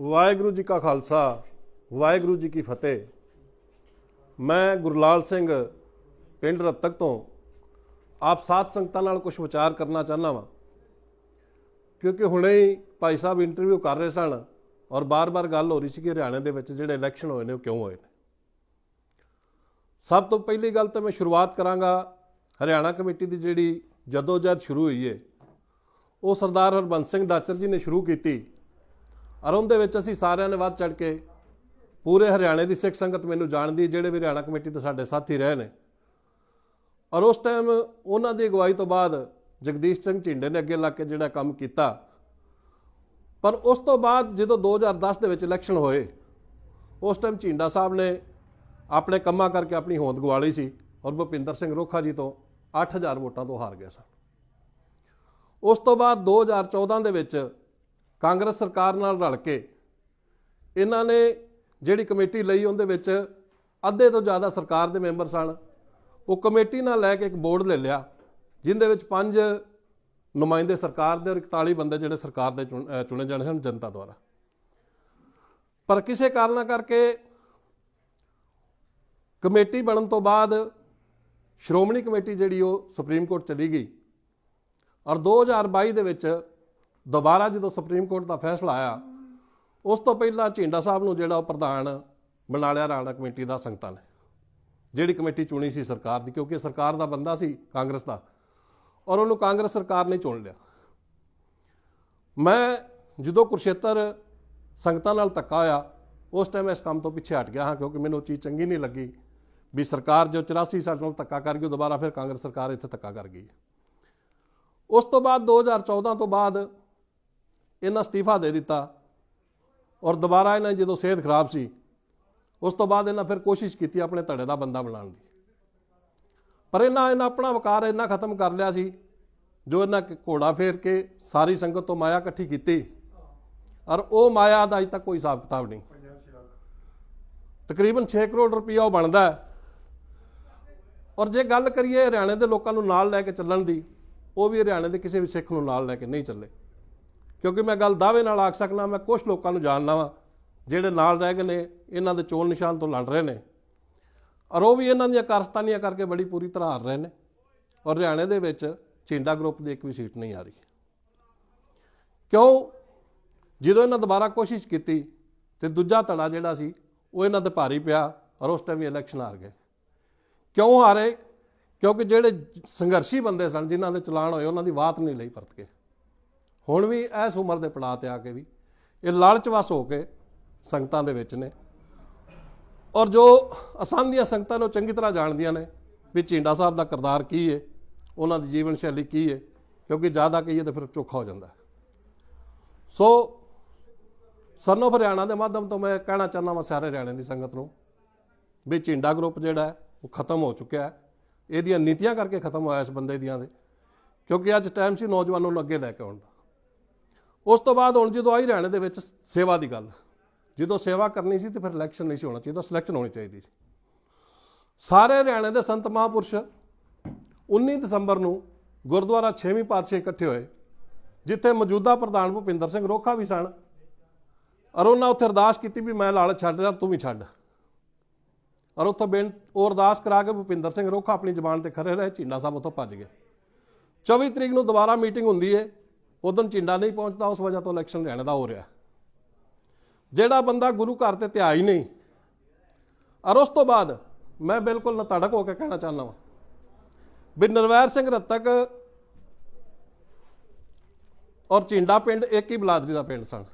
ਵਾਹਿਗੁਰੂ ਜੀ ਕਾ ਖਾਲਸਾ, ਵਾਹਿਗੁਰੂ ਜੀ ਕੀ ਫਤਿਹ। ਮੈਂ ਗੁਰਲਾਲ ਸਿੰਘ ਪਿੰਡ ਰਤਕ ਤੋਂ ਆਪ ਸਾਥ ਸੰਗਤਾਂ ਨਾਲ ਕੁਝ ਵਿਚਾਰ ਕਰਨਾ ਚਾਹੁੰਦਾ ਵਾਂ। ਕਿਉਂਕਿ ਹੁਣੇ ਹੀ ਭਾਈ ਸਾਹਿਬ ਇੰਟਰਵਿਊ ਕਰ ਰਹੇ ਸਨ ਔਰ ਬਾਰ-ਬਾਰ ਗੱਲ ਹੋ ਰਹੀ ਸੀ ਕਿ ਹਰਿਆਣੇ ਦੇ ਵਿੱਚ ਜਿਹੜੇ ਇਲੈਕਸ਼ਨ ਹੋਏ ਨੇ ਉਹ ਕਿਉਂ ਹੋਏ ਨੇ। ਸਭ ਤੋਂ ਪਹਿਲੀ ਗੱਲ ਤਾਂ ਮੈਂ ਸ਼ੁਰੂਆਤ ਕਰਾਂਗਾ ਹਰਿਆਣਾ ਕਮੇਟੀ ਦੀ ਜਿਹੜੀ ਜਦੋਜਹਿਦ ਸ਼ੁਰੂ ਹੋਈ ਹੈ ਉਹ ਸਰਦਾਰ ਹਰਬੰਸ ਸਿੰਘ ਡਾਚਰ ਜੀ ਨੇ ਸ਼ੁਰੂ ਕੀਤੀ। ਔਰ ਉਹਦੇ ਵਿੱਚ ਅਸੀਂ ਸਾਰਿਆਂ ਨੇ ਵੱਧ ਚੜ ਕੇ ਪੂਰੇ ਹਰਿਆਣੇ ਦੀ ਸਿੱਖ ਸੰਗਤ ਮੈਨੂੰ ਜਾਣਦੀ ਜਿਹੜੇ ਵੀ ਹਰਿਆਣਾ ਕਮੇਟੀ ਦੇ ਸਾਡੇ ਸਾਥੀ ਰਹੇ ਨੇ। ਔਰ ਉਸ ਟਾਈਮ ਉਹਨਾਂ ਦੀ ਅਗਵਾਈ ਤੋਂ ਬਾਅਦ ਜਗਦੀਸ਼ ਸਿੰਘ ਝਿੰਡੇ ਨੇ ਅੱਗੇ ਲੱਗ ਕੇ ਜਿਹੜਾ ਕੰਮ ਕੀਤਾ। ਪਰ ਉਸ ਤੋਂ ਬਾਅਦ ਜਦੋਂ 2010 ਦੇ ਵਿੱਚ ਇਲੈਕਸ਼ਨ ਹੋਏ, ਉਸ ਟਾਈਮ ਝਿੰਡਾ ਸਾਹਿਬ ਨੇ ਆਪਣੇ ਕੰਮਾਂ ਕਰਕੇ ਆਪਣੀ ਹੋਂਦ ਗਵਾ ਲਈ ਸੀ ਔਰ ਭੁਪਿੰਦਰ ਸਿੰਘ ਰੋਖਾ ਜੀ ਤੋਂ 8000 ਵੋਟਾਂ ਤੋਂ ਹਾਰ ਗਏ ਸਨ। ਉਸ ਤੋਂ ਬਾਅਦ 2014 ਦੇ ਵਿੱਚ ਕਾਂਗਰਸ ਸਰਕਾਰ ਨਾਲ ਰਲ ਕੇ ਇਹਨਾਂ ਨੇ ਜਿਹੜੀ ਕਮੇਟੀ ਲਈ ਉਹਦੇ ਵਿੱਚ ਅੱਧੇ ਤੋਂ ਜ਼ਿਆਦਾ ਸਰਕਾਰ ਦੇ ਮੈਂਬਰ ਸਨ ਉਹ ਕਮੇਟੀ ਨਾਲ ਲੈ ਕੇ ਇੱਕ ਬੋਰਡ ਲੈ ਲਿਆ, ਜਿੰਦੇ ਵਿੱਚ ਪੰਜ ਨੁਮਾਇੰਦੇ ਸਰਕਾਰ ਦੇ ਔਰ 41 ਬੰਦੇ ਜਿਹੜੇ ਸਰਕਾਰ ਦੇ ਚੁਣ- ਚੁਣੇ ਜਾਣੇ ਹਨ ਜਨਤਾ ਦੁਆਰਾ। ਪਰ ਕਿਸੇ ਕਾਰਨਾਂ ਕਰਕੇ ਕਮੇਟੀ ਬਣਨ ਤੋਂ ਬਾਅਦ ਸ਼੍ਰੋਮਣੀ ਕਮੇਟੀ ਜਿਹੜੀ ਉਹ ਸੁਪਰੀਮ ਕੋਰਟ ਚਲੀ ਗਈ ਔਰ 2022 ਦੇ ਵਿੱਚ ਦੁਬਾਰਾ ਜਦੋਂ ਸੁਪਰੀਮ ਕੋਰਟ ਦਾ ਫੈਸਲਾ ਆਇਆ, ਉਸ ਤੋਂ ਪਹਿਲਾਂ ਝਿੰਡਾ ਸਾਹਿਬ ਨੂੰ ਜਿਹੜਾ ਉਹ ਪ੍ਰਧਾਨ ਬਣਾ ਲਿਆ ਰਾਣਾ ਕਮੇਟੀ ਦਾ ਸੰਗਤਾਂ ਨੇ। ਜਿਹੜੀ ਕਮੇਟੀ ਚੁਣੀ ਸੀ ਸਰਕਾਰ ਦੀ, ਕਿਉਂਕਿ ਸਰਕਾਰ ਦਾ ਬੰਦਾ ਸੀ ਕਾਂਗਰਸ ਦਾ, ਔਰ ਉਹਨੂੰ ਕਾਂਗਰਸ ਸਰਕਾਰ ਨੇ ਚੁਣ ਲਿਆ। ਮੈਂ ਜਦੋਂ ਕੁਰਸ਼ੇਤਰ ਸੰਗਤਾਂ ਨਾਲ ਧੱਕਾ ਹੋਇਆ, ਉਸ ਟਾਈਮ ਇਸ ਕੰਮ ਤੋਂ ਪਿੱਛੇ ਹਟ ਗਿਆ ਹਾਂ, ਕਿਉਂਕਿ ਮੈਨੂੰ ਉਹ ਚੀਜ਼ ਚੰਗੀ ਨਹੀਂ ਲੱਗੀ ਵੀ ਸਰਕਾਰ ਜੋ 84 ਸਾਡੇ ਨਾਲ ਧੱਕਾ ਕਰ ਗਈ, ਉਹ ਦੁਬਾਰਾ ਫਿਰ ਕਾਂਗਰਸ ਸਰਕਾਰ ਇੱਥੇ ਧੱਕਾ ਕਰ ਗਈ ਉਸ ਤੋਂ ਬਾਅਦ 2014 ਤੋਂ ਬਾਅਦ ਇਹਨਾਂ ਅਸਤੀਫਾ ਦੇ ਦਿੱਤਾ ਔਰ ਦੁਬਾਰਾ ਇਹਨਾਂ ਦੀ ਜਦੋਂ ਸਿਹਤ ਖਰਾਬ ਸੀ, ਉਸ ਤੋਂ ਬਾਅਦ ਇਹਨਾਂ ਫਿਰ ਕੋਸ਼ਿਸ਼ ਕੀਤੀ ਆਪਣੇ ਧੜੇ ਦਾ ਬੰਦਾ ਬਣਾਉਣ ਦੀ। ਪਰ ਇਹਨਾਂ ਇਹਨਾਂ ਆਪਣਾ ਵਕਾਰ ਇੰਨਾ ਖਤਮ ਕਰ ਲਿਆ ਸੀ, ਜੋ ਇਹਨਾਂ ਘੋੜਾ ਫੇਰ ਕੇ ਸਾਰੀ ਸੰਗਤ ਤੋਂ ਮਾਇਆ ਇਕੱਠੀ ਕੀਤੀ ਔਰ ਉਹ ਮਾਇਆ ਦਾ ਅਜ ਤੱਕ ਕੋਈ ਹਿਸਾਬ ਕਿਤਾਬ ਨਹੀਂ। ਤਕਰੀਬਨ 6 ਕਰੋੜ ਰੁਪਈਆ ਉਹ ਬਣਦਾ ਔਰ ਜੇ ਗੱਲ ਕਰੀਏ ਹਰਿਆਣੇ ਦੇ ਲੋਕਾਂ ਨੂੰ ਨਾਲ ਲੈ ਕੇ ਚੱਲਣ ਦੀ, ਉਹ ਵੀ ਹਰਿਆਣੇ ਦੇ ਕਿਸੇ ਵੀ ਸਿੱਖ ਨੂੰ ਨਾਲ ਲੈ ਕੇ ਨਹੀਂ ਚੱਲੇ। ਕਿਉਂਕਿ ਮੈਂ ਗੱਲ ਦਾਅਵੇ ਨਾਲ ਆਖ ਸਕਦਾ ਮੈਂ ਕੁਝ ਲੋਕਾਂ ਨੂੰ ਜਾਣਨਾ ਵਾਂ, ਜਿਹੜੇ ਨਾਲ ਰਹਿ ਗਏ ਨੇ, ਇਹਨਾਂ ਦੇ ਚੋਣ ਨਿਸ਼ਾਨ ਤੋਂ ਲੜ ਰਹੇ ਨੇ। ਔਰ ਉਹ ਵੀ ਇਹਨਾਂ ਦੀਆਂ ਕਾਰਸਤਾਨੀਆਂ ਕਰਕੇ ਬੜੀ ਪੂਰੀ ਤਰ੍ਹਾਂ ਹਾਰ ਰਹੇ ਨੇ। ਔਰ ਹਰਿਆਣੇ ਦੇ ਵਿੱਚ ਚਿੰਡਾ ਗਰੁੱਪ ਦੀ ਇੱਕ ਵੀ ਸੀਟ ਨਹੀਂ ਆ ਰਹੀ ਕਿਉਂ? ਜਦੋਂ ਇਹਨਾਂ ਦੁਬਾਰਾ ਕੋਸ਼ਿਸ਼ ਕੀਤੀ ਤੇ ਦੂਜਾ ਧੜਾ ਜਿਹੜਾ ਸੀ, ਉਹ ਇਹਨਾਂ ਤੇ ਭਾਰੀ ਪਿਆ ਔਰ ਉਸ ਟਾਈਮ ਵੀ ਇਲੈਕਸ਼ਨ ਹਾਰ ਗਏ। ਕਿਉਂ ਹਾਰੇ? ਕਿਉਂਕਿ ਜਿਹੜੇ ਸੰਘਰਸ਼ੀ ਬੰਦੇ ਸਨ, ਜਿਨ੍ਹਾਂ ਦੇ ਚਲਾਨ ਹੋਏ, ਉਹਨਾਂ ਦੀ ਬਾਤ ਨਹੀਂ ਲਈ ਪਰਤ ਕੇ। ਹੁਣ ਵੀ ਇਸ ਉਮਰ ਦੇ ਪੜਾਅ ਤੇ ਆ ਕੇ ਵੀ ਇਹ ਲਾਲਚਵਸ ਹੋ ਕੇ ਸੰਗਤਾਂ ਦੇ ਵਿੱਚ ਨੇ। ਔਰ ਜੋ ਅਸਾਂ ਦੀਆਂ ਸੰਗਤਾਂ ਨੂੰ ਚੰਗੀ ਤਰ੍ਹਾਂ ਜਾਣਦੀਆਂ ਨੇ ਵੀ ਝਿੰਡਾ ਸਾਹਿਬ ਦਾ ਕਿਰਦਾਰ ਕੀ ਹੈ ਉਹਨਾਂ ਦੀ ਜੀਵਨ ਸ਼ੈਲੀ ਕੀ ਹੈ ਕਿਉਂਕਿ ਜ਼ਿਆਦਾ ਕਹੀਏ ਤਾਂ ਫਿਰ ਚੋਖਾ ਹੋ ਜਾਂਦਾ ਹੈ। ਸੋ ਸਨੋ ਹਰਿਆਣਾ ਦੇ ਮਾਧਿਅਮ ਤੋਂ ਮੈਂ ਕਹਿਣਾ ਚਾਹੁੰਦਾ ਵਾਂ ਸਾਰੇ ਹਰਿਆਣੇ ਦੀ ਸੰਗਤ ਨੂੰ ਵੀ ਝਿੰਡਾ ਗਰੁੱਪ ਜਿਹੜਾ ਹੈ, ਉਹ ਖਤਮ ਹੋ ਚੁੱਕਿਆ ਹੈ। ਇਹਦੀਆਂ ਨੀਤੀਆਂ ਕਰਕੇ ਖਤਮ ਹੋਇਆ ਇਸ ਬੰਦੇ ਦੀਆਂ ਦੇ, ਕਿਉਂਕਿ ਅੱਜ ਟਾਈਮ ਸੀ ਨੌਜਵਾਨਾਂ ਨੂੰ ਅੱਗੇ ਲੈ ਕੇ ਆਉਣ ਦਾ। ਉਸ ਤੋਂ ਬਾਅਦ ਹੁਣ ਜਦੋਂ ਆਈ ਹਰਿਆਣੇ ਦੇ ਵਿੱਚ ਸੇਵਾ ਦੀ ਗੱਲ, ਜਦੋਂ ਸੇਵਾ ਕਰਨੀ ਸੀ ਤੇ ਫਿਰ ਇਲੈਕਸ਼ਨ ਨਹੀਂ ਸੀ ਹੋਣਾ ਚਾਹੀਦਾ ਸਿਲੈਕਸ਼ਨ ਹੋਣੀ ਚਾਹੀਦੀ ਸੀ। ਸਾਰੇ ਹਰਿਆਣੇ ਦੇ ਸੰਤ ਮਹਾਂਪੁਰਸ਼ 19 ਦਸੰਬਰ ਨੂੰ ਗੁਰਦੁਆਰਾ 6ਵੀਂ ਪਾਤਸ਼ਾਹ ਇਕੱਠੇ ਹੋਏ, ਜਿੱਥੇ ਮੌਜੂਦਾ ਪ੍ਰਧਾਨ ਭੁਪਿੰਦਰ ਸਿੰਘ ਰੋਖਾ ਵੀ ਸਨ ਔਰ ਉਹਨਾਂ ਉੱਥੇ ਅਰਦਾਸ ਕੀਤੀ ਵੀ ਮੈਂ ਲਾਲਚ ਛੱਡ ਰਿਹਾ, ਤੂੰ ਵੀ ਛੱਡ। ਔਰ ਉੱਥੋਂ ਬੇਨ ਉਹ ਅਰਦਾਸ ਕਰਾ ਕੇ ਭੁਪਿੰਦਰ ਸਿੰਘ ਰੋਖਾ ਆਪਣੀ ਜ਼ਬਾਨ ਤੇ ਖੜੇ ਰਹੇ, ਝੀਂਡਾ ਸਾਹਿਬ ਉੱਥੋਂ ਭੱਜ ਗਏ। 24 ਤਰੀਕ ਨੂੰ ਦੁਬਾਰਾ ਮੀਟਿੰਗ ਹੁੰਦੀ ਹੈ ਉਦੋਂ ਝੀਂਡਾ ਨਹੀਂ ਪਹੁੰਚਦਾ, ਉਸ ਵਜ੍ਹਾ ਤੋਂ ਇਲੈਕਸ਼ਨ ਰਹਿਣ ਦਾ ਹੋ ਰਿਹਾ। ਜਿਹੜਾ ਬੰਦਾ ਗੁਰੂ ਘਰ ਤੇ ਧਿਆ ਹੀ ਨਹੀਂ। ਔਰ ਉਸ ਤੋਂ ਬਾਅਦ ਮੈਂ ਬਿਲਕੁਲ ਨਤੜਕ ਹੋ ਕੇ ਕਹਿਣਾ ਚਾਹੁੰਦਾ ਹਾਂ ਵੀ ਨਰਵੈਰ ਸਿੰਘ ਰੱਤਕ ਔਰ ਝਿੰਡਾ ਪਿੰਡ ਇੱਕ ਹੀ ਬਲਾਦਰੀ ਦਾ ਪਿੰਡ ਸਨ।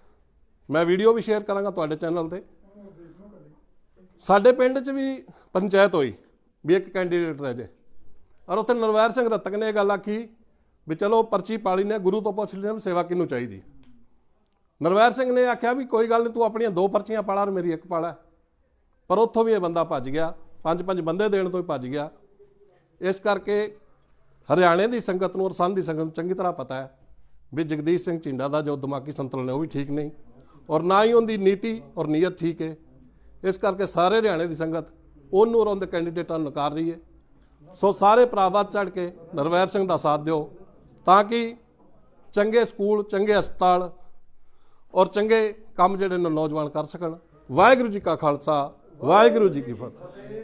ਮੈਂ ਵੀਡੀਓ ਵੀ ਸ਼ੇਅਰ ਕਰਾਂਗਾ ਤੁਹਾਡੇ ਚੈਨਲ ਤੇ। ਸਾਡੇ ਪਿੰਡ 'ਚ ਵੀ ਪੰਚਾਇਤ ਹੋਈ ਵੀ ਇੱਕ ਕੈਂਡੀਡੇਟ ਰਹਿ ਜੇ। ਔਰ ਉੱਥੇ ਨਰਵੈਰ ਸਿੰਘ ਰੱਤਕ ਨੇ ਇਹ ਗੱਲ ਆਖੀ ਵੀ ਚਲੋ ਪਰਚੀ ਪਾਲੀ ਨੇ ਗੁਰੂ ਤੋਂ ਪੁੱਛ ਲੈਣਾ ਸੇਵਾ ਕਿਹਨੂੰ ਚਾਹੀਦੀ। ਨਰਵੈਰ ਸਿੰਘ ਨੇ ਆਖਿਆ ਵੀ ਕੋਈ ਗੱਲ ਨਹੀਂ ਤੂੰ ਆਪਣੀਆਂ ਦੋ ਪਰਚੀਆਂ ਪਾਲਾ ਔਰ ਮੇਰੀ ਇੱਕ ਪਾਲਾ ਪਰ ਉੱਥੋਂ ਵੀ ਇਹ ਬੰਦਾ ਭੱਜ ਗਿਆ, ਪੰਜ ਪੰਜ ਬੰਦੇ ਦੇਣ ਤੋਂ ਹੀ ਭੱਜ ਗਿਆ। ਇਸ ਕਰਕੇ ਹਰਿਆਣੇ ਦੀ ਸੰਗਤ ਨੂੰ ਔਰ ਸੰਧ ਦੀ ਸੰਗਤ ਨੂੰ ਚੰਗੀ ਤਰ੍ਹਾਂ ਪਤਾ ਹੈ ਵੀ ਜਗਦੀਸ਼ ਸਿੰਘ ਝਿੰਡਾ ਦਾ ਜੋ ਦਿਮਾਗੀ ਸੰਤੁਲਨ ਹੈ ਉਹ ਵੀ ਠੀਕ ਨਹੀਂ, ਔਰ ਨਾ ਹੀ ਉਹਦੀ ਨੀਤੀ ਔਰ ਨੀਅਤ ਠੀਕ ਹੈ। ਇਸ ਕਰਕੇ ਸਾਰੇ ਹਰਿਆਣੇ ਦੀ ਸੰਗਤ ਉਹਨੂੰ ਔਰ ਉਹਦੇ ਕੈਂਡੀਡੇਟਾਂ ਨੂੰ ਨਕਾਰ ਰਹੀ ਹੈ। ਸੋ ਸਾਰੇ ਭਰਾਵਾਂ ਚੜ ਕੇ ਨਰਵੈਰ ਸਿੰਘ ਦਾ ਸਾਥ ਦਿਓ। ਤਾਂ ਕਿ ਚੰਗੇ ਸਕੂਲ, ਚੰਗੇ ਹਸਪਤਾਲ ਔਰ ਚੰਗੇ ਕੰਮ ਜਿਹੜੇ ਨੇ ਨੌਜਵਾਨ ਕਰ ਸਕਣ। ਵਾਹਿਗੁਰੂ ਜੀ ਕਾ ਖਾਲਸਾ, ਵਾਹਿਗੁਰੂ ਜੀ ਕੀ ਫਤਿਹ।